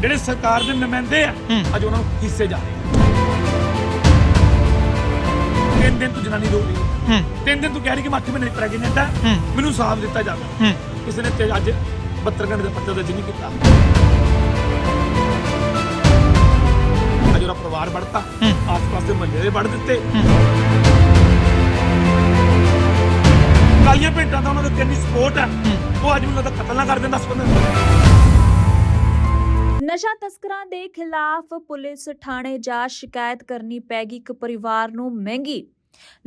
ਜਿਹੜੇ ਸਰਕਾਰ ਦੇ ਨੁਮਾਇੰਦੇ ਆ। ਅੱਜ ਉਹਨਾਂ ਨੂੰ ਹਿੱਸੇ ਜਾ ਰਹੇ ਆ। ਤਿੰਨ ਦਿਨ ਤੋਂ ਜਨਾਨੀ ਰੋ ਰਹੀ ਤਿੰਨ ਦਿਨ ਤੋਂ ਕਹਿ ਰਹੀ ਕਿ ਮੈਂ 8 ਮਹੀਨੇ ਪ੍ਰੈਗਨੈਂਟ ਆ। ਮੈਨੂੰ ਸਾਫ਼ ਦਿੱਤਾ ਜਾਵੇ। ਕਿਸੇ ਨੇ ਤੇ ਅੱਜ 72 ਘੰਟੇ ਦਾ ਪੱਤਰ ਦਰਜ ਨਹੀਂ ਕੀਤਾ। ਅੱਜ ਉਹਦਾ ਪਰਿਵਾਰ ਵੜਤਾ। ਆਸ-ਪਾਸ ਦੇ ਮਹੱਲੇ ਦੇ ਵੜ ਦਿੱਤੇ। ਕਾਲੀਆਂ ਭੇਟਾਂ ਦਾ ਉਹਨਾਂ ਦਾ ਕਿੰਨੀ ਸਪੋਰਟ ਹੈ। ਉਹ ਅੱਜ ਮੈਨੂੰ ਲੱਗਦਾ ਕਤਲ ਨਾ ਕਰ ਦਿੰਦਾ ਸਪੰਦਰ ਨਸ਼ਾ ਤਸਕਰਾਂ ਦੇ ਖਿਲਾਫ ਪੁਲਿਸ ਥਾਣੇ ਜਾ ਸ਼ਿਕਾਇਤ ਕਰਨੀ ਪੈਗੀ ਇੱਕ ਪਰਿਵਾਰ ਨੂੰ ਮਹਿੰਗੀ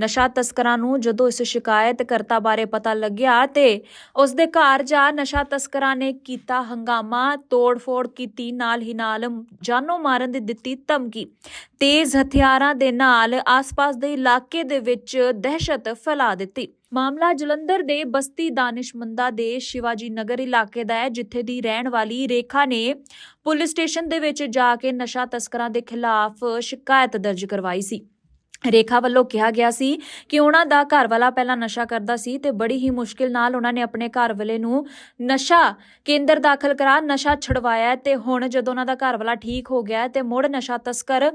ਨਸ਼ਾ ਤਸਕਰਾਂ ਨੂੰ ਜਦੋਂ ਇਸ ਸ਼ਿਕਾਇਤ ਕਰਤਾ ਬਾਰੇ ਪਤਾ ਲੱਗਿਆ ਤੇ ਉਸ ਦੇ ਘਰ ਜਾ ਨਸ਼ਾ ਤਸਕਰਾਂ ਨੇ ਕੀਤਾ ਹੰਗਾਮਾ, ਤੋੜ-ਫੋੜ ਕੀਤੀ, ਨਾਲ ਹੀ ਨਾਲ ਜਾਨੋਂ ਮਾਰਨ ਦੀ ਦਿੱਤੀ ਧਮਕੀ। ਤੇਜ਼ ਹਥਿਆਰਾਂ ਦੇ ਨਾਲ ਆਸ-ਪਾਸ ਦੇ ਇਲਾਕੇ ਦੇ ਵਿੱਚ ਦਹਿਸ਼ਤ ਫੈਲਾ ਦਿੱਤੀ। ਮਾਮਲਾ ਜਲੰਧਰ ਦੇ ਬਸਤੀ ਦਾਨਿਸ਼ਮੰਦਾ ਦੇ ਸ਼ਿਵਾਜੀ ਨਗਰ ਇਲਾਕੇ ਦਾ ਹੈ, ਜਿੱਥੇ ਦੀ ਰਹਿਣ ਵਾਲੀ ਰੇਖਾ ਨੇ ਪੁਲਿਸ ਸਟੇਸ਼ਨ ਦੇ ਵਿੱਚ ਜਾ ਕੇ ਨਸ਼ਾ ਤਸਕਰਾਂ ਦੇ ਖਿਲਾਫ ਸ਼ਿਕਾਇਤ ਦਰਜ ਕਰਵਾਈ ਸੀ। ਰੇਖਾ ਵੱਲੋਂ ਕਿਹਾ ਗਿਆ ਸੀ ਕਿ ਉਹਨਾਂ ਦਾ ਘਰ ਵਾਲਾ ਪਹਿਲਾਂ ਨਸ਼ਾ ਕਰਦਾ ਸੀ ਤੇ ਬੜੀ ਹੀ ਮੁਸ਼ਕਿਲ ਨਾਲ ਉਹਨਾਂ ਨੇ ਆਪਣੇ ਘਰ ਵਾਲੇ ਨੂੰ ਨਸ਼ਾ ਕੇਂਦਰ ਦਾਖਲ ਕਰਾ ਨਸ਼ਾ ਛੁਡਵਾਇਆ ਹੈ ਤੇ ਹੁਣ ਜਦੋਂ ਉਹਨਾਂ ਦਾ ਘਰ ਵਾਲਾ ਠੀਕ ਹੋ ਗਿਆ ਹੈ ਤੇ ਮੁੜ ਨਸ਼ਾ ਤਸਕਰ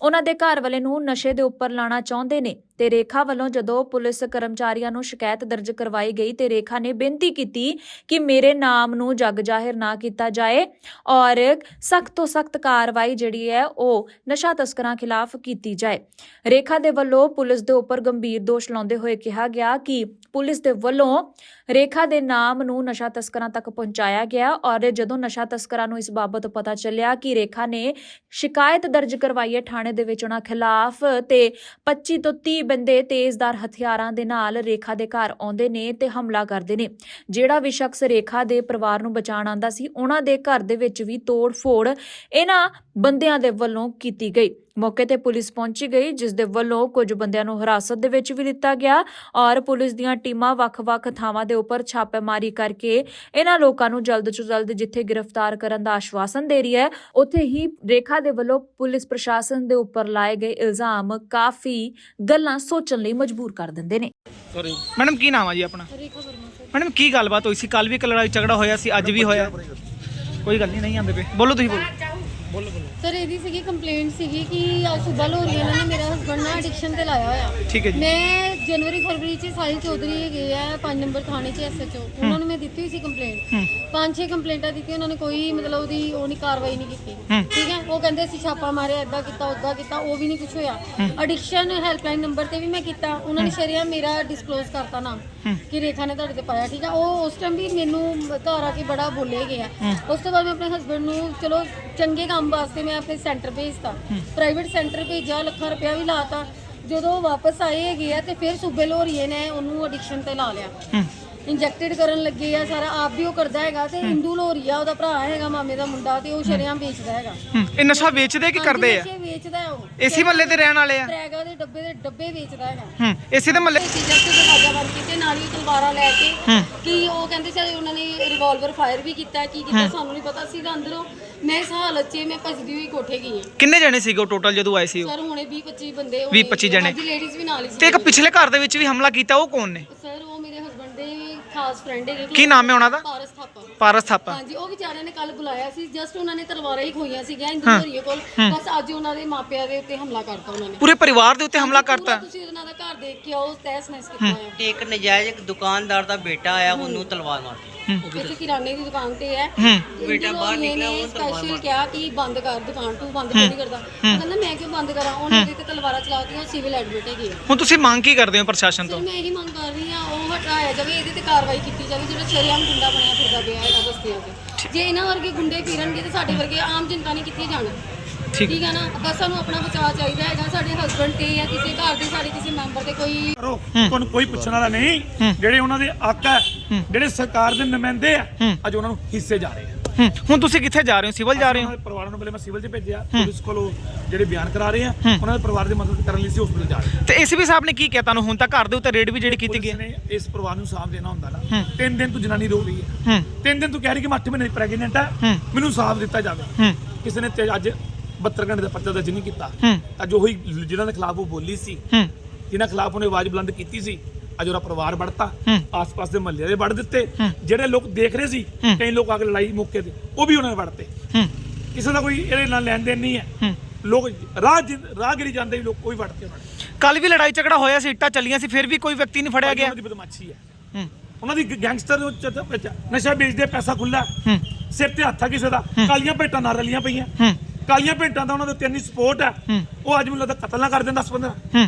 ਉਹਨਾਂ ਦੇ ਘਰ ਵਾਲੇ ਨੂੰ ਨਸ਼ੇ ਦੇ ਉੱਪਰ ਲਾਣਾ ਚਾਹੁੰਦੇ ਨੇ। ਤੇ ਰੇਖਾ ਵੱਲੋਂ ਜਦੋਂ ਪੁਲਿਸ ਕਰਮਚਾਰੀਆਂ ਨੂੰ ਸ਼ਿਕਾਇਤ ਦਰਜ ਕਰਵਾਈ ਗਈ ਤੇ ਰੇਖਾ ਨੇ ਬੇਨਤੀ ਕੀਤੀ ਕਿ ਮੇਰੇ ਨਾਮ ਨੂੰ ਜਗ ਜ਼ਾਹਿਰ ਨਾ ਕੀਤਾ ਜਾਏ ਔਰ ਸਖਤ ਤੋਂ ਸਖਤ ਕਾਰਵਾਈ ਜਿਹੜੀ ਹੈ ਉਹ ਨਸ਼ਾ ਤਸਕਰਾਂ ਖਿਲਾਫ ਕੀਤੀ ਜਾਏ। ਰੇਖਾ ਦੇ ਵੱਲੋਂ ਪੁਲਿਸ ਦੇ ਉੱਪਰ ਗੰਭੀਰ ਦੋਸ਼ ਲਾਉਂਦੇ ਹੋਏ ਕਿਹਾ ਗਿਆ ਕਿ ਪੁਲਿਸ ਦੇ ਵੱਲੋਂ ਰੇਖਾ ਦੇ ਨਾਮ ਨੂੰ ਨਸ਼ਾ ਤਸਕਰਾਂ ਤੱਕ ਪਹੁੰਚਾਇਆ ਗਿਆ ਔਰ ਜਦੋਂ ਨਸ਼ਾ ਤਸਕਰਾਂ ਨੂੰ ਇਸ ਬਾਬਤ ਪਤਾ ਚੱਲਿਆ ਕਿ ਰੇਖਾ ਨੇ ਸ਼ਿਕਾਇਤ ਦਰਜ ਕਰਵਾਈ ਹੈ ਥਾਣੇ ਦੇ ਵਿੱਚ ਉਹਨਾਂ ਖਿਲਾਫ ਤੇ 25 ਤੋਂ 30 ਬੰਦੇ ਤੇਜ਼ਦਾਰ ਹਥਿਆਰਾਂ ਦੇ ਨਾਲ ਰੇਖਾ ਦੇ ਘਰ ਆਉਂਦੇ ਨੇ ਤੇ ਹਮਲਾ ਕਰਦੇ ਨੇ। ਜਿਹੜਾ ਵੀ ਸ਼ਖਸ ਰੇਖਾ ਦੇ ਪਰਿਵਾਰ ਨੂੰ ਬਚਾਉਣ ਆਂਦਾ ਸੀ, ਉਹਨਾਂ ਦੇ ਘਰ ਦੇ ਵਿੱਚ ਵੀ ਤੋੜ ਫੋੜ ਇਹਨਾਂ ਬੰਦਿਆਂ ਦੇ ਵੱਲੋਂ ਕੀਤੀ ਗਈ। ਮੌਕੇ ਤੇ ਪੁਲਿਸ ਪਹੁੰਚੀ ਗਈ ਜਿਸ ਦੇ ਵੱਲੋਂ ਕੁਝ ਬੰਦਿਆਂ ਨੂੰ ਹਿਰਾਸਤ ਦੇ ਵਿੱਚ ਵੀ ਲਿੱਤਾ ਗਿਆ ਔਰ ਪੁਲਿਸ ਦੀਆਂ ਟੀਮਾਂ ਵੱਖ-ਵੱਖ ਥਾਵਾਂ ਦੇ ਉੱਪਰ ਛਾਪੇਮਾਰੀ ਕਰਕੇ ਇਹਨਾਂ ਲੋਕਾਂ ਨੂੰ ਜਲਦ ਤੋਂ ਜਲਦ ਜਿੱਥੇ ਗ੍ਰਿਫਤਾਰ ਕਰਨ ਦਾ ਆਸ਼ਵਾਸਨ ਦੇ ਰਹੀ ਹੈ ਉੱਥੇ ਹੀ ਰੇਖਾ ਦੇ ਵੱਲੋਂ ਪੁਲਿਸ ਪ੍ਰਸ਼ਾਸਨ ਦੇ ਉੱਪਰ ਲਾਏ ਗਏ ਇਲਜ਼ਾਮ ਕਾਫੀ ਗੱਲਾਂ ਸੋਚਣ ਲਈ ਮਜਬੂਰ ਕਰ ਦਿੰਦੇ ਨੇ। ਮੈਡਮ ਕੀ ਨਾਮ ਆ ਜੀ ਆਪਣਾ? ਰੇਖਾ ਵਰਮਾ ਸਰ। ਮੈਡਮ ਕੀ ਗੱਲਬਾਤ ਹੋਈ ਸੀ? ਕੱਲ ਵੀ ਇੱਕ ਲੜਾਈ ਝਗੜਾ ਹੋਇਆ ਸੀ ਅੱਜ ਵੀ ਹੋਇਆ? ਕੋਈ ਗੱਲ ਨਹੀਂ ਨਹੀਂ ਆਉਂਦੇ ਪਏ। ਬੋਲੋ ਤੁਸੀਂ ਬੋਲੋ। ਸਰ ਇਹਦੀ ਸੀਗੀ ਕੰਪਲੇਂਟ ਸੀਗੀ ਕਿ ਅੱਜ ਸੁਬਾ ਲੋਰੀ ਇਹਨਾਂ ਨੇ ਮੇਰਾ ਹਸਬੰਡ ਨਾ ਐਡਿਕਸ਼ਨ ਤੇ ਲਾਇਆ ਹੋਇਆ। ਠੀਕ ਹੈ ਜੀ। ਮੈਂ ਜਨਵਰੀ ਫਰਵਰੀ ਚ ਸਾਹਿਲ ਚੌਧਰੀ ਗਏ ਆ 5 ਨੰਬਰ ਥਾਣੇ ਚ ਐਸਐਚਓ ਉਹਨਾਂ ਨੂੰ ਮੈਂ ਦਿੱਤੀ ਹੋਈ ਸੀ ਕੰਪਲੇਂਟ ਪੰਜ ਛੇ ਕੰਪਲੇਂਟਾਂ ਦਿੱਤੀਆਂ ਉਹਨਾਂ ਨੇ ਕੋਈ ਮਤਲਬ ਉਹਦੀ ਉਹ ਨਹੀਂ ਕਾਰਵਾਈ ਨਹੀਂ ਕੀਤੀ। ਠੀਕ ਹੈ? ਉਹ ਕਹਿੰਦੇ ਅਸੀਂ ਛਾਪਾ ਮਾਰਿਆ ਇਦਾਂ ਕੀਤਾ ਉਦਾਂ ਕੀਤਾ ਉਹ ਵੀ ਨਹੀਂ ਕੁਝ ਹੋਇਆ। ਐਡਿਕਸ਼ਨ ਹੈਲਪਲਾਈਨ ਨੰਬਰ ਤੇ ਵੀ ਮੈਂ ਕੀਤਾ। ਉਹਨਾਂ ਨੇ ਸ਼ਰਿਆ ਮੇਰਾ ਡਿਸਕਲੋਜ਼ ਕਰਤਾ ਨਾਮ। ਕਿ ਰੇਖਾ ਨੇ ਤੁਹਾਡੇ ਤੇ ਪਾਇਆ। ਠੀਕ ਆ ਉਹ ਉਸ ਟਾਈਮ ਵੀ ਮੈਨੂੰ ਘਰ ਆ ਕੇ ਬੜਾ ਬੋਲੇ ਗਿਆ ਉਸ ਤੋਂ ਬਾਅਦ ਮੈਂ ਆਪਣੇ ਹਸਬੰਡ ਨੂੰ ਚਲੋ ਚੰਗੇ ਕੰਮ ਵਾਸਤੇ ਮੈਂ ਆਪਣੇ ਸੈਂਟਰ ਭੇਜਤਾ। ਪ੍ਰਾਈਵੇਟ ਸੈਂਟਰ ਭੇਜਿਆ ਲੱਖਾਂ ਰੁਪਇਆ ਵੀ ਲਾਤਾ। ਜਦੋਂ ਉਹ ਵਾਪਸ ਆਏ ਹੈਗੇ ਆ ਤੇ ਫਿਰ ਸੂਬੇ ਲੋਰੀਏ ਨੇ ਉਹਨੂੰ ਐਡਿਕਸ਼ਨ ਤੇ ਲਾ ਲਿਆ। ਇੰਜੈਕਟਡ ਕਰਨ ਲੱਗੇ ਆ ਸਾਰਾ ਆਪ ਵੀ ਉਹ ਕਰਦਾ ਹੈਗਾ ਤੇ ਹਿੰਦੂ ਲੋਰੀਆ ਉਹਦਾ ਭਰਾ ਹੈਗਾ ਮਾਮੇ ਦਾ ਮੁੰਡਾ ਤੇ ਉਹ ਸ਼ਰਿਆਂ ਵੇਚਦਾ ਹੈਗਾ। ਹੂੰ ਇਹ ਨਸ਼ਾ ਵੇਚਦੇ ਕਿ ਕਰਦੇ ਆ? ਨਸ਼ੇ ਵੇਚਦਾ ਹੈ ਉਹ। ਇਸੇ ਮਹੱਲੇ ਦੇ ਰਹਿਣ ਵਾਲੇ ਆ? ਟਰੈਗਾ ਦੇ ਡੱਬੇ ਦੇ ਡੱਬੇ ਵੇਚਦਾ ਹੈਗਾ। ਹੂੰ ਇਸੇ ਦੇ ਮਹੱਲੇ ਸੀਜ਼ਰ ਤੇ ਦਰਵਾਜ਼ਾ ਬੰਦ ਕੀਤੇ ਨਾਲ ਹੀ ਤਲਵਾਰਾਂ ਲੈ ਕੇ ਹੂੰ। ਕਿ ਉਹ ਕਹਿੰਦੇ ਸੀ ਉਹਨਾਂ ਨੇ ਰਿਵਾਲਵਰ ਫਾਇਰ ਵੀ ਕੀਤਾ ਕੀ ਕੀਤਾ ਸਾਨੂੰ ਨਹੀਂ ਪਤਾ ਸੀ ਅੰਦਰੋਂ ਮੈਂ ਇਸ ਹਾਲਤ 'ਚ ਮੈਂ ਭੱਜਦੀ ਹੋਈ ਕੋਠੇ ਗਈ ਹਾਂ। ਕਿੰਨੇ ਜਣੇ ਸੀਗੇ ਟੋਟਲ ਜਦੋਂ ਆਏ ਸੀ ਉਹ? ਸਰ ਹੁਣੇ 20 25 ਬੰਦੇ 20 25 ਜਣੇ। ਹਾਂਜੀ ਲੇਡੀਜ਼ ਵੀ ਨਾਲ ਹੀ ਸੀ ਤੇ ਇੱਕ ਪਿਛਲੇ ਘਰ ਦੇ ਵਿੱਚ ਵੀ ਹਮਲਾ ਕੀਤਾ ਉਹ ਕੌਣ ਨੇ? ਸਰ ਉਹ ਖਾਸ ਫਰੈਂਡ ਹੈਗੇ ਕੀ ਨਾਮ ਹੈ ਉਹਨਾਂ ਦਾ? ਪਾਰਸ ਥਾਪਾ। ਪਾਰਸ ਥਾਪਾ। ਹਾਂਜੀ ਉਹ ਵਿਚਾਰਿਆਂ ਨੇ ਕੱਲ ਬੁਲਾਇਆ ਸੀ ਜਸਟ ਉਹਨਾਂ ਨੇ ਤਲਵਾਰਾਂ ਹੀ ਖੋਈਆਂ ਸੀਗੀਆਂ ਇੰਦੂਰੀਏ ਕੋਲ। ਬਸ ਅੱਜ ਉਹਨਾਂ ਦੇ ਮਾਪਿਆਂ ਦੇ ਉੱਤੇ ਹਮਲਾ ਕਰਤਾ ਉਹਨਾਂ ਨੇ। ਪੂਰੇ ਪਰਿਵਾਰ ਦੇ ਉੱਤੇ ਹਮਲਾ ਕਰਤਾ। ਤੁਸੀਂ ਉਹਨਾਂ ਦਾ ਘਰ ਦੇਖ ਕੇ ਆਓ ਤਹਿਸ ਨਹਿਸ ਕੀਤਾ ਹੋਇਆ। ਤੇ ਇੱਕ ਨਜਾਇਜ਼ ਇੱਕ ਦੁਕਾਨਦਾਰ ਦਾ ਬੇਟਾ ਆਇਆ ਉਹਨੂੰ ਤਲਵਾਰ ਮਾਰਤੀ ਇੱਥੇ ਕਿਰਾਣੇ ਦੀ ਦੁਕਾਨ ਤੇ ਹੈ। ਹੂੰ। ਬੇਟਾ ਬਾਹਰ ਨਿਕਲਿਆ ਉਹ ਸਪੈਸ਼ਲ ਕਿਹਾ ਕਿ ਬੰਦ ਕਰ ਦੁਕਾਨ ਤੂੰ ਬੰਦ ਕਿਉਂ ਨਹੀਂ ਕਰਦਾ? ਕਹਿੰਦਾ ਮੈਂ ਕਿਉਂ ਬੰਦ ਕਰਾਂ? ਉਹਨੇ ਉਹਦੇ ਤੇ ਤਲਵਾਰਾਂ ਚਲਾਤੀਆਂ ਸਿਵਲ ਐਡਮਿਟ ਹੈਗੀ ਆ ਹੁਣ ਤੁਸੀਂ ਮੰਗ ਕੀ ਕਰਦੇ ਹੋ ਪ੍ਰਸ਼ਾਸਨ ਸਰ ਤੋਂ ਮੈਂ ਇਹੀ ਮੰਗ ਕਰ ਰਹੀ ਆ ਉਹ ਹਟਾਇਆ ਜਾਵੇ ਇਹਦੇ ਤੇ ਕਾਰਵਾਈ ਕੀਤੀ ਜਾਵੇ ਜਿਹੜਾ ਸ਼ਰੇਆਮ ਗੁੰਡਾ ਬਣਿਆ ਫਿਰਦਾ ਪਿਆ ਹੈਗਾ ਬਸਤੀਆਂ 'ਚ। ਜੇ ਇਹਨਾਂ ਵਰਗੇ ਗੁੰਡੇ ਫਿਰਨਗੇ ਤੇ ਸਾਡੇ ਵਰਗੇ ਆਮ ਜਨਤਾ ਨੇ ਕਿੱਥੇ ਜਾਣਾ? ਠੀਕ। ਹੈ ਨਾ? ਬਸ ਸਾਨੂੰ ਆਪਣਾ ਬਚਾਅ ਚਾਹੀਦਾ ਹੈਗਾ ਸਾਡੇ ਹਸਬੰਡ ਤੇ ਜਾਂ ਕਿਸੇ ਘਰ ਦੇ ਸਾਡੇ ਕਿਸੇ ਮੈਂਬਰ ਤੇ ਕੋਈ ਕਰੋ। ਤੁਹਾਨੂੰ ਕੋਈ ਪੁੱਛਣ ਵਾਲਾ ਨਹੀਂ ਜਿਹੜੇ ਉਹਨਾਂ ਦੇ ਆਕਾ ਹੈ, ਜਿਹੜੇ ਸਰਕਾਰ ਦੇ ਨੁਮਾਇੰਦੇ ਆ ਹੂੰ। ਅੱਜ ਉਹਨਾਂ ਨੂੰ ਹਿੱਸੇ ਜਾ ਰਹੇ ਆ। ਹੂੰ ਹੁਣ ਤੁਸੀਂ ਕਿੱਥੇ ਜਾ ਰਹੇ ਹੋ? ਸਿਵਲ ਜਾ ਰਹੇ ਹੋ? ਪਰਿਵਾਰਾਂ ਨੂੰ ਪਹਿਲੇ ਮੈਂ ਸਿਵਲ 'ਚ ਭੇਜਿਆ। ਪੁਲਿਸ ਕੋਲੋਂ ਜਿਹੜੇ ਬਿਆਨ ਕਰਾ ਰਹੇ ਆ ਉਹਨਾਂ ਦੇ ਪਰਿਵਾਰ ਦੀ ਮਦਦ ਕਰਨ ਲਈ ਸੀ ਹਸਪੀਟਲ ਜਾ ਰਹੇ ਤੇ ਐਸਪੀ ਸਾਹਿਬ ਨੇ ਕੀ ਕਿਹਾ ਤੁਹਾਨੂੰ? ਹੁਣ ਤੱਕ ਘਰ ਦੇ ਉੱਤੇ ਰੇਡ ਵੀ ਜਿਹੜੀ ਕੀਤੀ ਗਈ ਨੇ ਇਸ ਪਰਿਵਾਰ ਨੂੰ ਸਾਥ ਦੇਣਾ ਹੁੰਦਾ ਨਾ। ਤਿੰਨ ਦਿਨ ਤੋਂ ਜਨਾਨੀ ਰੋ ਰਹੀ ਹੈ। ਤਿੰਨ ਦਿਨ ਤੋਂ ਕਹਿ ਰਹੀ ਕਿ ਮੈਂ 8 ਮਹੀਨੇ ਦੀ ਪ੍ਰੈਗਨੈਂਟ ਆ। ਮੈਨੂੰ ਸਾਥ ਦਿੱਤਾ ਜਾਵੇ। ਕਿਸੇ ਨੇ ਤੇ ਅੱਜ 72 ਘੰਟੇ ਦਾ ਪੱਤਰ ਦਰਜ ਨਹੀਂ ਕੀਤਾ। ਅੱਜ ਉਹੀ ਜਿਹਨਾਂ ਦੇ ਖਿਲਾਫ ਉਹ ਬੋਲੀ ਸੀ। ਜਿਨ੍ਹਾਂ ਖਿਲਾਫ ਉਹਨੇ ਆਵਾਜ਼ ਬੁਲੰਦ ਕੀਤੀ ਸੀ। ਅੱਜ ਉਹਦਾ ਪਰਿਵਾਰ ਵੜਤਾ। ਆਸ-ਪਾਸ ਦੇ ਮਹੱਲੇ ਦੇ ਵੜ ਦਿੱਤੇ। ਜਿਹੜੇ ਲੋਕ ਦੇਖ ਰਹੇ ਸੀ। ਕਈ ਲੋਕ ਆ ਕੇ ਲੜਾਈ ਮੌਕੇ ਤੇ ਉਹ ਵੀ ਉਹਨਾਂ ਨੇ ਵੜਤੇ। ਕਿਸੇ ਦਾ ਕੋਈ ਇਹਦੇ ਨਾਲ ਲੈਣ ਦੇਣ ਨਹੀਂ ਹੈ। ਲੋਕ ਰਾਹ ਰਾਹਗੀਰੀ ਜਾਂਦੇ ਵੀ ਲੋਕ ਕੋਈ ਵੜਤੇ ਉਹਨਾਂ ਨੇ। ਕੱਲ ਵੀ ਲੜਾਈ ਝਗੜਾ ਹੋਇਆ ਸੀ ਇੱਟਾਂ ਚੱਲੀਆਂ ਸੀ ਫਿਰ ਵੀ ਕੋਈ ਵਿਅਕਤੀ ਨਹੀਂ ਫੜਿਆ ਗਿਆ। ਉਹਨਾਂ ਦੀ ਬਦਮਾਸ਼ੀ ਹੈ। ਉਹਨਾਂ ਦੀ ਗੈਂਗਸਟਰ ਨਸ਼ਾ ਵੇਚਦੇ ਪੈਸਾ ਖੁੱਲਾ ਸਿਰ ਤੇ ਹੱਥ ਕਿਸੇ ਦਾ। ਕਾਲੀਆਂ ਭੇਟਾਂ ਨਾਲ ਰਲੀਆਂ ਪਈਆਂ। ਕਾਲੀਆਂ ਭੇਟਾਂ ਦਾ ਉਹਨਾਂ ਦੇ ਉੱਤੇ ਇੰਨੀ ਸਪੋਰਟ ਹੈ। ਉਹ ਅੱਜ ਮੈਨੂੰ ਲੱਗਦਾ ਕਤਲ ਨਾ ਕਰ ਦਿੰਦਾ 10 15 ਹੂੰ।